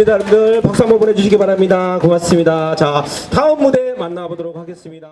감사합니다. 여러분들 박수 한번 보내주시기 바랍니다. 고맙습니다. 자, 다음 무대 만나보도록 하겠습니다.